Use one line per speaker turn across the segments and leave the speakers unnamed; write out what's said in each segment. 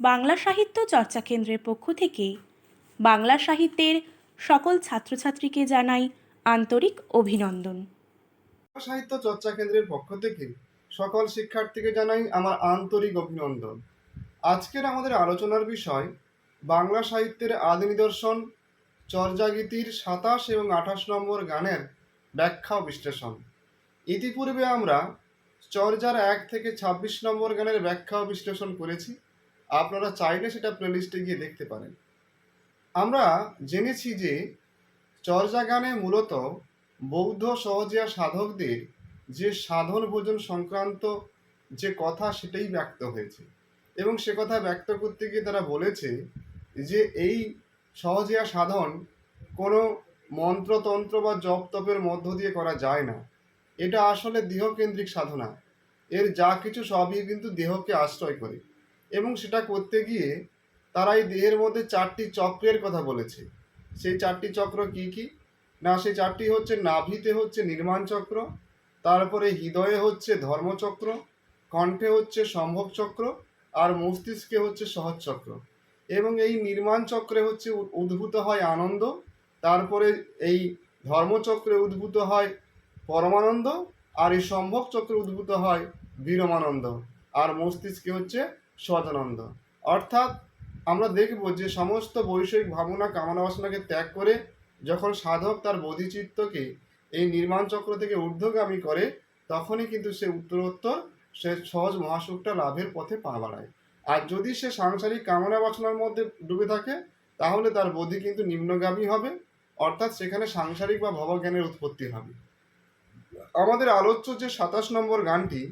বাংলা সাহিত্য চর্চা কেন্দ্রের পক্ষ থেকে বাংলা সাহিত্যের সকল ছাত্রছাত্রীকে জানাই আন্তরিক অভিনন্দন।
সাহিত্য চর্চা কেন্দ্রের পক্ষ থেকে সকল শিক্ষার্থীকে জানাই আমার আন্তরিক অভিনন্দন। আজকের আমাদের আলোচনার বিষয়, বাংলা সাহিত্যের আদি নিদর্শন, চর্যাগীতির সাতাশ এবং আঠাশ নম্বর গানের ব্যাখ্যা ও বিশ্লেষণ। ইতিপূর্বে আমরা চর্যার এক থেকে ছাব্বিশ নম্বর গানের ব্যাখ্যা ও বিশ্লেষণ করেছি। আপনারা চাইলে সেটা প্লেলিস্টে গিয়ে দেখতে পারেন। আমরা জেনেছি যে চর্যা গানে মূলত বৌদ্ধ সহজিয়া সাধকদের যে সাধন ভোজন সংক্রান্ত যে কথা সেটাই ব্যক্ত হয়েছে। এবং সে কথা ব্যক্ত করতে গিয়ে তারা বলেছে যে এই সহজিয়া সাধন কোনো মন্ত্রতন্ত্র বা জপ তপের মধ্য দিয়ে করা যায় না। এটা আসলে দেহকেন্দ্রিক সাধনা। এর যা কিছু সবই কিন্তু দেহকে আশ্রয় করে। এবং সেটা করতে গিয়ে তারা এই দেহের মধ্যে চারটি চক্রের কথা বলেছে। সেই চারটি চক্র কি কি? না, সেই চারটি হচ্ছে নাভিতে হচ্ছে নির্মাণ চক্র, তারপরে হৃদয়ে হচ্ছে ধর্মচক্র, কণ্ঠে হচ্ছে সম্ভব চক্র, আর মস্তিষ্কে হচ্ছে সহজ চক্র। এবং এই নির্মাণ চক্রে হচ্ছে উদ্ভূত হয় আনন্দ, তারপরে এই ধর্মচক্রে উদ্ভূত হয় পরমানন্দ, আর এই সম্ভব চক্রে উদ্ভূত হয় বীরমানন্দ, আর মস্তিষ্কে হচ্ছে সদানন্দ। অর্থাৎ আমরা দেখব যে সমস্ত বৈষয়িক ভাবনা, কামনা বাসনাকে ত্যাগ করে যখন সাধক তার বোধিচিত্তকে এই নির্মাণ চক্র থেকে ঊর্ধ্বগামী করে, তখনই কিন্তু সে উত্তরোত্তর, সে সহজ মহাসুখটা লাভের পথে পা বাড়ায়। আর যদি সে সাংসারিক কামনা বাসনার মধ্যে ডুবে থাকে, তাহলে তার বোধি কিন্তু নিম্নগামী হবে, অর্থাৎ সেখানে সাংসারিক বা ভবজ্ঞানের উৎপত্তি হবে। আমাদের আলোচ্য যে সাতাশ নম্বর গানটি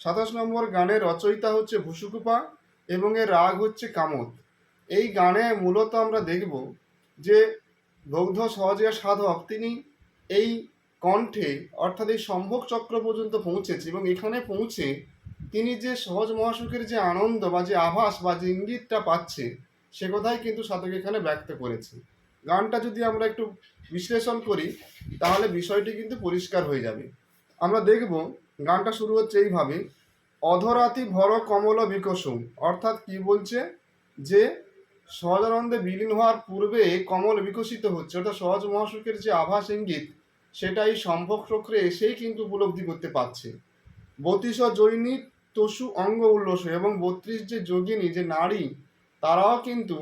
সাতাশ নম্বর গানের রচয়িতা হচ্ছে ভুসুকুপা এবং এর রাগ হচ্ছে কামত। এই গানে মূলত আমরা দেখব যে বৌদ্ধ সহজিয়া সাধক তিনি এই কণ্ঠে, অর্থাৎ এই সম্ভোগ চক্র পর্যন্ত পৌঁছেছে এবং এখানে পৌঁছে তিনি যে সহজ মহাসুখের যে আনন্দ বা যে আভাস বা যে ইঙ্গিতটা পাচ্ছে, সে কথাই কিন্তু সাধক এখানে ব্যক্ত করেছে। গানটা যদি আমরা একটু বিশ্লেষণ করি, তাহলে বিষয়টি কিন্তু পরিষ্কার হয়ে যাবে। আমরা দেখব গানটা শুরু হচ্ছে এইভাবে অধরাতি ভর কমল বিকসুম। অর্থাৎ কি বলছে? যে সহজানন্দে বিলীন হওয়ার পূর্বে কমল বিকশিত হচ্ছে। অর্থাৎ সহজ মহাসুখের যে আভাস ইঙ্গিত, সেটাই সম্ভব চক্রে এসেই কিন্তু উপলব্ধি করতে পারছে। বত্রিশ জৈনী তসু অঙ্গ উল্লস এবং বত্রিশ যে যোগিনী, যে নারী, তারাও কিন্তু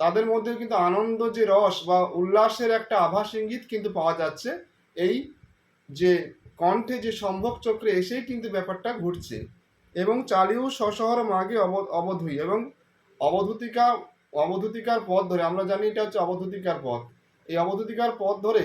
তাদের মধ্যে কিন্তু আনন্দ যে রস বা উল্লাসের একটা আভাস ইঙ্গিত কিন্তু পাওয়া যাচ্ছে। এই যে কণ্ঠে যে সম্ভব চক্রে এসেই কিন্তু ব্যাপারটা ঘটছে। এবং চালিউ সশহর মাগে অব অবধুই এবং অবধূতিকা, অবধূতিকার পথ ধরে, আমরা জানি এটা হচ্ছে অবধূতিকার পথ। এই অবধূতিকার পথ ধরে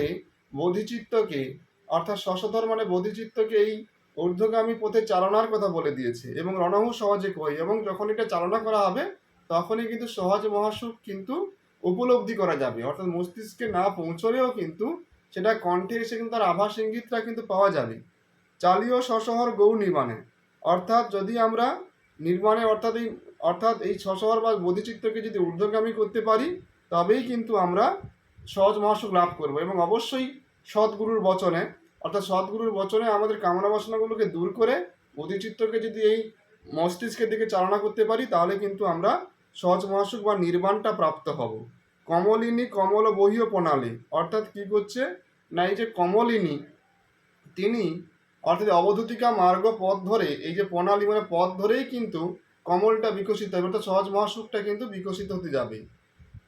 বোধিচিত্তকে, অর্থাৎ শশধর মানে বোধিচিত্তকে এই ঊর্ধ্বগামী পথে চালনার কথা বলে দিয়েছে এবং রণহু সহজে কই এবং যখন এটা চালনা করা হবে, তখনই কিন্তু সহজ মহাসুখ কিন্তু উপলব্ধি করা যাবে। অর্থাৎ মস্তিষ্কে না পৌঁছলেও কিন্তু সেটা কণ্ঠে এসে কিন্তু তার আভাস ইঙ্গিতটা কিন্তু পাওয়া যাবে। চালীয় সশহর গৌ নির্মাণে অর্থাৎ যদি আমরা নির্মাণে অর্থাৎ এই অর্থাৎ এই ছশহর বা বোধিচিত্রকে যদি ঊর্ধ্বগামী করতে পারি, তবেই কিন্তু আমরা সহজ মহাসুখ লাভ করব এবং অবশ্যই সদ্গুরুর বচনে, অর্থাৎ সদ্গুরুর বচনে আমাদের কামনা বাসনাগুলোকে দূর করে বোধিচিত্রকে যদি এই মস্তিষ্কের দিকে চালনা করতে পারি, তাহলে কিন্তু আমরা সহজ মহাসুখ বা নির্বাণটা প্রাপ্ত হব। কমলিনী কমল বহিও প্রণালী। অর্থাৎ কি করছে? না, এই যে কমলিনী, তিনি অর্থাৎ অবধূতিকা মার্গ পথ ধরে, এই যে প্রণালী মানে পথ ধরেই কিন্তু কমলটা বিকশিত হবে, অর্থাৎ সহজ মহাসুখটা কিন্তু বিকশিত হতে যাবে।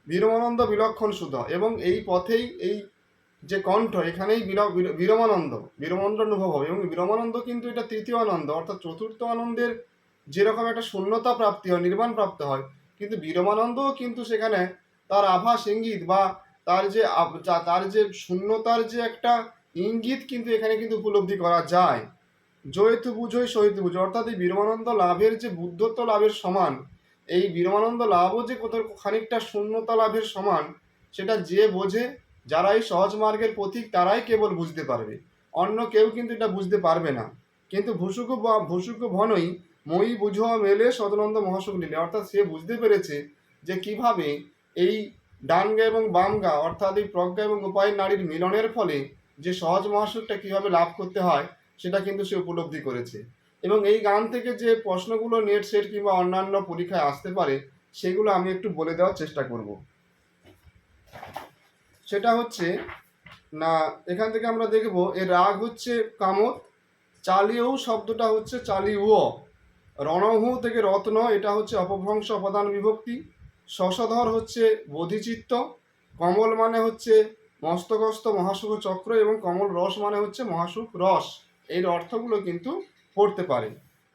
বীরমানন্দ বিলক্ষণ সুধ এবং এই পথেই এই যে কণ্ঠ, এখানেই বীর- বীর- বীরমানন্দ বীরমানন্দ অনুভব হবে, এবং বীরমানন্দ কিন্তু এটা তৃতীয় আনন্দ, অর্থাৎ চতুর্থ আনন্দের যেরকম একটা শূন্যতা প্রাপ্তি হয় নির্মাণ প্রাপ্ত হয়, কিন্তু বীরমানন্দও কিন্তু সেখানে তার আভাস ইঙ্গিত বা তার যে তার যে শূন্যতার যে একটা ইঙ্গিত কিন্তু এখানে কিন্তু উপলব্ধি করা যায়। জয়তু বুঝোই সহিত বুঝো অর্থাৎ এই বীরমানন্দ লাভের যে বুদ্ধত্ব লাভের সমান, এই বীরমানন্দ লাভও যে কত, খানিকটা শূন্যতা লাভের সমান, সেটা যে বোঝে যারা এই সহজ মার্গের পথিক, তারাই কেবল বুঝতে পারবে। অন্য কেউ কিন্তু এটা বুঝতে পারবে না। কিন্তু ভুসুক ভুসুক ভনই মই বুঝো মেলে সদানন্দ মহাসুখ নিলে অর্থাৎ সে বুঝতে পেরেছে যে কীভাবে এই ডানগা এবং বামগা, অর্থাৎ এই প্রজ্ঞা এবং উপায় নারীর মিলনের ফলে যে সহজ মহাসুখটা কীভাবে লাভ করতে হয়, সেটা কিন্তু সে উপলব্ধি করেছে। এবং এই গান থেকে যে প্রশ্নগুলো নেট সেট কিংবা অন্যান্য পরীক্ষায় আসতে পারে, সেগুলো আমি একটু বলে দেওয়ার চেষ্টা করব। সেটা হচ্ছে, না, এখান থেকে আমরা দেখব, এর রাগ হচ্ছে কামত, চালিয়েও শব্দটা হচ্ছে চালিউও। রণহু থেকে রত্ন, এটা হচ্ছে অপভ্রংশ, অপদান বিভক্তি। শশধর হচ্ছে বোধিচিত্ত, কমল মানে হচ্ছে মস্তকস্থ মহাসুখ চক্র এবং কমল রস মানে হচ্ছে মহাসুখ রস। এর অর্থগুলো কিন্তু পড়তে পারে।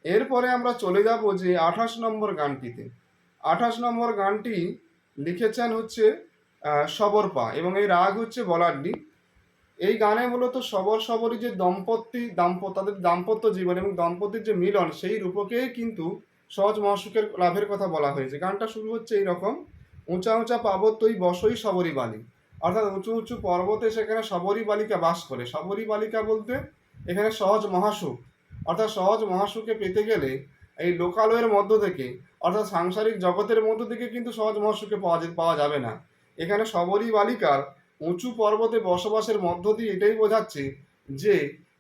এরপরে আমরা চলে যাব যে আঠাশ নম্বর গানটিতে। আঠাশ নম্বর গানটি লিখেছেন হচ্ছে সবরপা এবং এই রাগ হচ্ছে বলাড্ডি এই গানে মূলত সবর সবরই যে দম্পতি, দাম্পত্য, তাদের দাম্পত্য জীবন এবং দম্পতির যে মিলন, সেই রূপকে কিন্তু সহজ মহাসুখের লাভের কথা বলা হয়েছে। গানটা শুরু হচ্ছে এইরকম, উঁচা উঁচা পাবত্যই বসই সবরী বালি অর্থাৎ উঁচু উঁচু পর্বতে সেখানে সবরী বালিকা বাস করে। সবরী বালিকা বলতে এখানে সহজ মহাসুখ। অর্থাৎ সহজ মহাসুখে পেতে গেলে এই লোকালয়ের মধ্য থেকে, অর্থাৎ সাংসারিক জগতের মধ্য থেকে কিন্তু সহজ মহাসুখে পাওয়া পাওয়া যাবে না। এখানে সবরী বালিকার উঁচু পর্বতে বসবাসের মধ্য দিয়ে এটাই বোঝাচ্ছে যে,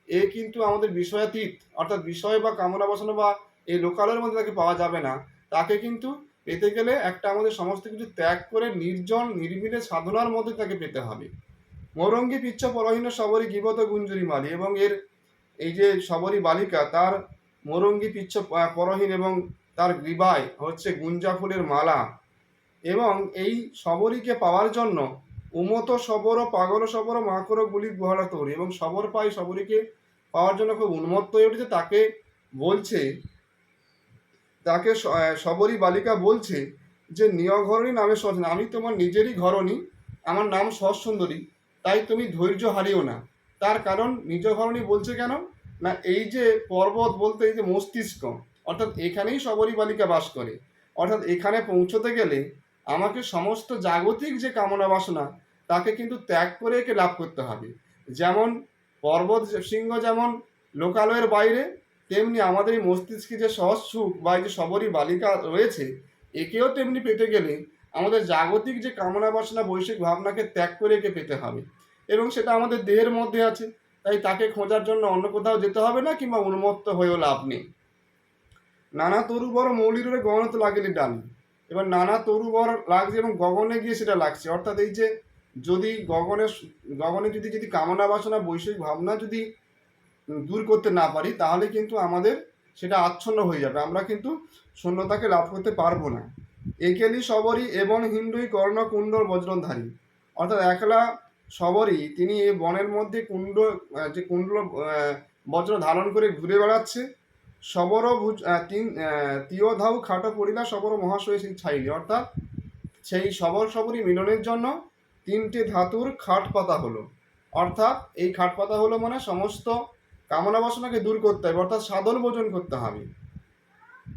এ কিন্তু আমাদের বিষয়াতীত, অর্থাৎ বিষয় বা কামনা বাসনা বা এই লোকালয়ের মধ্যে তাকে পাওয়া যাবে না। তাকে কিন্তু পেতে গেলে একটা আমাদের সমস্ত কিছু ত্যাগ করে নির্জন নির্মিলে সাধনার মধ্যে তাকে পেতে হবে। মরঙ্গি পিচ্ছ পরহীন সবরী গিবত গুঞ্জরি মালি এবং এর এই যে সবরী বালিকা, তার মরঙ্গি পিচ্ছ পরহীন এবং তার গ্রীবায় হচ্ছে গুঞ্জা ফুলের মালা এবং এই সবরীকে পাওয়ার জন্য উমত সবর পাগল সবর মাকর গুলি গুহারা তৈরি এবং সবর পাই সবরীকে পাওয়ার জন্য খুব উন্মত্ত হয়ে উঠেছে। তাকে বলছে তাকে সবরী বালিকা বলছে যে, নিয়ঘরণী নামে সজ আমি তোমার নিজেরই ঘরণী, আমার নাম সৎ সুন্দরী তাই তুমি ধৈর্য হারিও না। তার কারণ নিজ ঘরণী বলছে কেন? না, এই যে পর্বত বলতে এই যে মস্তিষ্ক, অর্থাৎ এখানেই সবরী বালিকা বাস করে। অর্থাৎ এখানে পৌঁছতে গেলে আমাকে সমস্ত জাগতিক যে কামনা বাসনা, তাকে কিন্তু ত্যাগ করে একে লাভ করতে হবে। যেমন পর্বত সিংহ যেমন লোকালয়ের বাইরে তেমনি আমাদের এই মস্তিষ্কে যে সহজ সুখ বা এই যে সবরই বালিকা রয়েছে, একেও তেমনি পেতে গেলে আমাদের জাগতিক যে কামনা বাসনা, বৈশ্বিক ভাবনাকে ত্যাগ করে একে পেতে হবে। এবং সেটা আমাদের দেহের মধ্যে আছে, তাই তাকে খোঁজার জন্য অন্য কোথাও যেতে হবে না কিংবা উন্মত্ত হয়েও লাভ নেই। নানা তরু বড় মৌলির গগনত লাগেলি ডালি এবার নানা তরু বর লাগছে এবং গগনে গিয়ে সেটা লাগছে। অর্থাৎ এই যে যদি গগনে গগনে যদি যদি কামনা বাসনা বৈষয়িক ভাবনা যদি দূর করতে না পারি, তাহলে কিন্তু আমাদের সেটা আচ্ছন্ন হয়ে যাবে। আমরা কিন্তু শূন্যতাকে লাভ করতে পারব না। একেলি সবরই এবং হিন্দুই কর্ণ কুণ্ডল বজ্রধারী। অর্থাৎ একলা সবরই তিনি এই বনের মধ্যে কুণ্ড যে কুণ্ডল বজ্র ধারণ করে ঘুরে বেড়াচ্ছে। সবর ভুজ তিন ধাউ খাটো পড়িলা সবর মহাশয় সেই ছাইলি অর্থাৎ সেই সবর সবরই মিলনের জন্য তিনটে ধাতুর খাট পাতা হলো। অর্থাৎ এই খাট পাতা হলো মানে সমস্ত কামনা বাসনাকে দূর করতে হবে, অর্থাৎ সাধন ভোজন করতে হবে।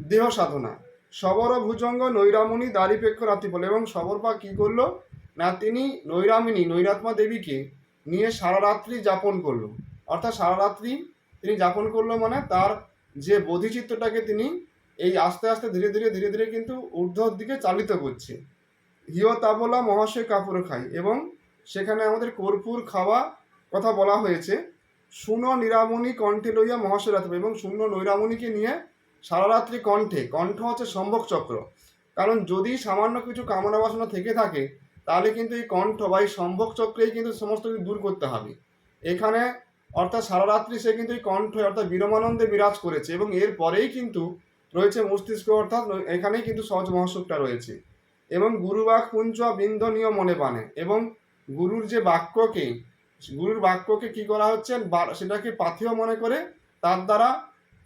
দেহ সাধনা। সবর ভুজঙ্গ নৈরামণি দাড়িপেক্ষ রাত্রিফল। এবং সবরপা কি করল? না, তিনি নৈরামিনী, নৈরাত্মা দেবীকে নিয়ে সারা রাত্রি যাপন করল। অর্থাৎ সারা রাত্রি তিনি যাপন করল মানে তার যে বোধিচিত্রটাকে তিনি এই আস্তে আস্তে ধীরে ধীরে ধীরে ধীরে কিন্তু ঊর্ধ্বর দিকে চালিত করছে। হিয় তাবলা মহাশয় কাপুর খাই এবং সেখানে আমাদের কর্পূর খাওয়া কথা বলা হয়েছে। শূন্য নিরামণি কণ্ঠে লইয়া মহাশয় রাত্রি এবং শূন্য নৈরামণিকে নিয়ে সারা রাত্রি কণ্ঠে, কণ্ঠ হচ্ছে সম্ভব চক্র। কারণ যদি সামান্য কিছু কামনা বাসনা থেকে থাকে, তাহলে কিন্তু এই কণ্ঠ বা এই সম্ভব চক্রেই কিন্তু সমস্ত কিছু দূর করতে হবে। এখানে অর্থাৎ সারা রাত্রি সে কিন্তু এই কণ্ঠ অর্থাৎ বিরমানন্দে বিরাজ করেছে এবং এর পরেই কিন্তু রয়েছে মস্তিষ্ক অর্থাৎ এখানেই কিন্তু সহজ মহাসুখটা রয়েছে। এবং গুরু গুরুবাক পুঞ্জ বিন্দনীয় মনে পানে এবং গুরুর যে বাক্যকে গুরুর বাক্যকে কি করা হচ্ছে? সেটাকে পাথেয় মনে করে তার দ্বারা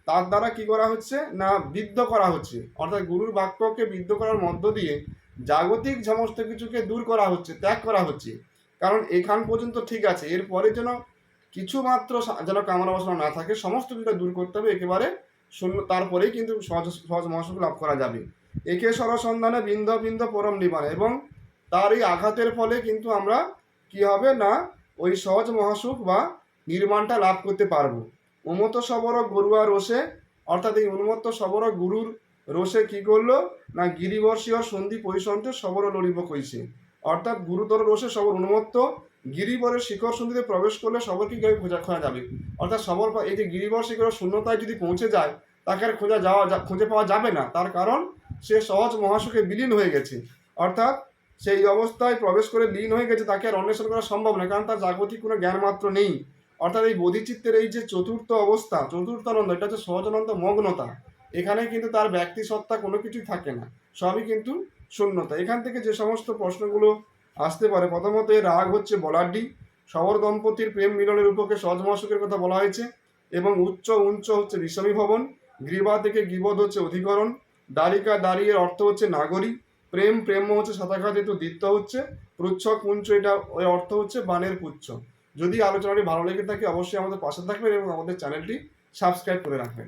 তার দ্বারা কি করা হচ্ছে? না, বিদ্ধ করা হচ্ছে। অর্থাৎ গুরুর বাক্যকে বিদ্ধ করার মধ্য দিয়ে জাগতিক সমস্ত কিছুকে দূর করা হচ্ছে, ত্যাগ করা হচ্ছে। কারণ এখান পর্যন্ত ঠিক আছে। এরপরে যেন কিছু মাত্র যেন কামনা বাসনা না থাকে, সমস্ত কিছুটা দূর করতে হবে, একেবারে শূন্য, তারপরেই কিন্তু সহজ সহজ মহাসুখ লাভ করা যাবে। একে সরসন্ধানে বিন্ধ বিন্ধ পরম নিবানে এবং তার এই আঘাতের ফলে কিন্তু আমরা কি হবে? না ওই সহজ মহাসুখ বা নির্মাণটা লাভ করতে পারব। উন্মত্ত সবর গরুয়া রোষে, অর্থাৎ এই উন্মত্ত সবর গুরুর রোষে কি করল? না গিরিবর্ষীয় সন্ধি পরিসন্তে সবর লড়িব কইছে। অর্থাৎ গুরুতর রোষে সবর উন্মত্ত, গিরিবরের শিখর সন্ধিতে প্রবেশ করলে সবর কীভাবে খোঁজা খোঁজা যাবে? অর্থাৎ সবর এই যে গিরিবর শিখর শূন্যতায় যদি পৌঁছে যায়, তাকে আর খোঁজা যাওয়া খুঁজে পাওয়া যাবে না। তার কারণ সে সহজ মহাসুখে বিলীন হয়ে গেছে। অর্থাৎ সেই অবস্থায় প্রবেশ করে লীন হয়ে গেছে, তাকে আর অন্বেষণ করা সম্ভব নয়, কারণ তার জাগতিক কোনো জ্ঞান মাত্র নেই। অর্থাৎ এই বোধিচিত্তের এই যে চতুর্থ অবস্থা, চতুর্থ আনন্দ, এটা হচ্ছে সহজানন্দ মগ্নতা। এখানে কিন্তু তার ব্যক্তি সত্তা কোনো কিছুই থাকে না, সবই কিন্তু শূন্যতা। এখান থেকে যে সমস্ত প্রশ্নগুলো আসতে পারে, প্রথমত এর রাগ হচ্ছে বলাড্ডি সবর দম্পতির প্রেম মিলনের উপকে সহজ মহাসুখের কথা বলা হয়েছে, এবং উচ্চ উঞ্চ হচ্ছে বিষমী ভবন গ্রীবা থেকে গিবদ হচ্ছে অধিকরণ দারিকা দাঁড়িয়ে অর্থ হচ্ছে নাগরী। প্রেম প্রেম হচ্ছে সাতাকা যেহেতু দিত্য হচ্ছে। পুচ্ছ কুঞ্চ এটা ওই অর্থ হচ্ছে বানের পুচ্ছ। যদি আলোচনাটি ভালো লেগে থাকে, অবশ্যই আমাদের পাশে থাকবেন এবং আমাদের চ্যানেলটি সাবস্ক্রাইব করে রাখবেন।